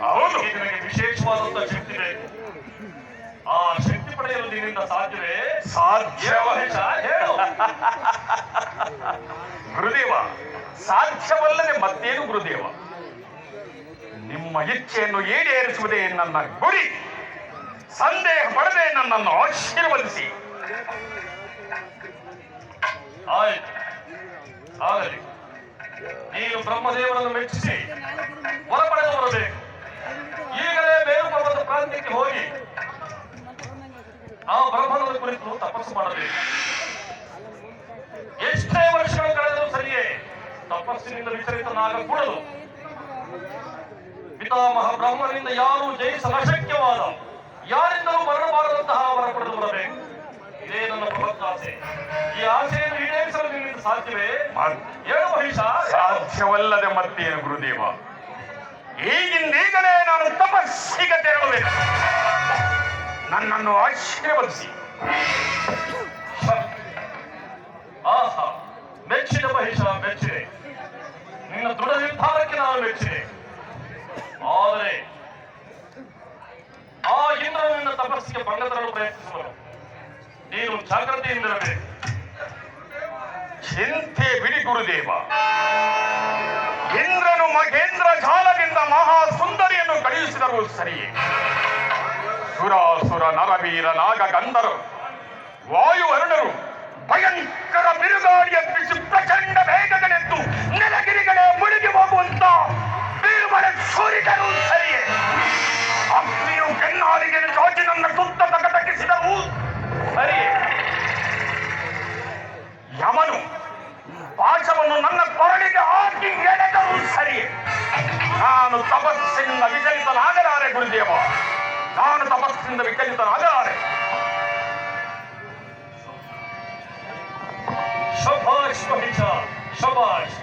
ಹೌದು. ನಿನಗೆ ವಿಶೇಷವಾದಂತಹ ಶಕ್ತಿ ಬೇಕು ಆ ಶಕ್ತಿ ಪಡೆಯಲು ನಿನ್ನಿಂದ ಸಾಧ್ಯವೇ? ಸಾಧ್ಯವೇ ಹೇಳು. ಗುರುದೇವ, ಸಾಧ್ಯವಲ್ಲದೆ ಮತ್ತೇನು ಗುರುದೇವ? ನಿಮ್ಮ ಇಚ್ಛೆಯನ್ನು ಈಡೇರಿಸುವುದೇ ನನ್ನ ಗುರಿ. ಸಂದೇಹ ಪಡದೆ ನನ್ನನ್ನು ಆಶೀರ್ವದಿಸಿ. ಆಯ್ತು. ಆಗಲಿ. ನೀನು ಬ್ರಹ್ಮದೇವರನ್ನು ಮೆಚ್ಚಿಸಿ ಹೊರ ಪಡೆದು ಬರಬೇಕು ಈಗಲೇ ಬೇರು ಪರ್ವತ ಪ್ರಾಂತ್ಯಕ್ಕೆ ಹೋಗಿ ಆ ಬ್ರಹ್ಮದ ಕುರಿತು ತಪಸ್ಸು ಮಾಡಬೇಕು. ಎಷ್ಟೇ ವರ್ಷಗಳು ಕಳೆದರೂ ಸರಿಯೇ ತಪಸ್ಸಿನಿಂದ ವಿಚಲಿತನಾಗಕೂಡದು ಪಿತಾಮಹ ಬ್ರಹ್ಮನಿಂದ ಯಾರು ಜಯಿಸಲು ಅಶಕ್ಯವಾದ ಯಾರಿಂದಲೂ ಬರಬಾರದಂತಹ ವರ ಪಡೆದು ಬರಬೇಕು. ಇದೇ ನನ್ನ ಬೃಹತ್ ಆಸೆ. ಈ ಆಸೆಯನ್ನು ಈಡೇರಿಸಲು ನಿನ್ನಿಂದ ಸಾಧ್ಯವೇ? ಹೇಳು ಮಹಿಷ ಸಾಧ್ಯವಲ್ಲದೆ ಮತ್ತೇನು ಗುರುದೇವ? ಈಗಿಂದೀಗಲೇ ನಾನು ತಪಸ್ಸಿಗೆ ತೆರಳಬೇಕು. ನನ್ನನ್ನು ಆಶೀರ್ವದಿಸಿ. ಆಹಾ, ಮೆಚ್ಚಿದ ಮಹಿಷ, ಮೆಚ್ಚಿದೆ. ನಿನ್ನ ದೃಢ ನಿರ್ಧಾರಕ್ಕೆ ನಾನು ಮೆಚ್ಚಿದೆ. ಆದರೆ, ಆ ಇಂದ್ರ ನಿನ್ನ ತಪಸ್ಸಿಗೆ ಭಂಗ ತರಲು ಪ್ರಯತ್ನಿಸುವ ನೀನು ಜಾಗ್ರತೆಯಿಂದಿರಬೇಕು. ಚಿಂತೆ ಬಿಡಿ ಗುರುದೇವ. ಇಂದ್ರನು ಮಹೇಂದ್ರ ಜಾಲದಿಂದ ಮಹಾ ಸುಂದರಿಯನ್ನು ಕಳುಹಿಸಿದರು ಸರಿಯೇ. ಸುರಾಸುರ, ನರವೀರ ನಾಗ ಗಂಧರು ವಾಯುವರ್ಣರು ಭಯಂಕರ ಬಿರುಗಾಳಿಯ ಬಿಸಿ ಪ್ರಚಂಡ ವೇಗಗಳೆದ್ದು ನೆಲಗಿರಿಗಳೇ ಮುಳುಗಿ ಹೋಗುವಂತ ಬೀರುಮರ ಸೂರಿದರು ಪಾಶವನ್ನು ನನ್ನ ಕೊರಳಿಗೆ ಹಾಕಿ ಎಳೆದರೂ ಸರಿಯೇ ನಾನು ತಪಸ್ಸಿನಿಂದ ವಿಚಲಿತನಾಗಲಾರೆ ಗುರುದೇವ ನಾನು ತಪಸ್ಸಿನಿಂದ ವಿಚಲಿತನಾಗಲಾರೆ ಶಭಾಷ್ ಮಹಿಷ ಶಭಾಷ್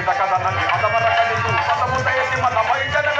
ಸವಿತ ಕದನಲ್ಲಿ ಮದವರ ಕಲಿತು ಪದಮುದ ಎತ್ತಿ ಮದ ಮೈಜನ ಮೆರೆದು ಸವಿತ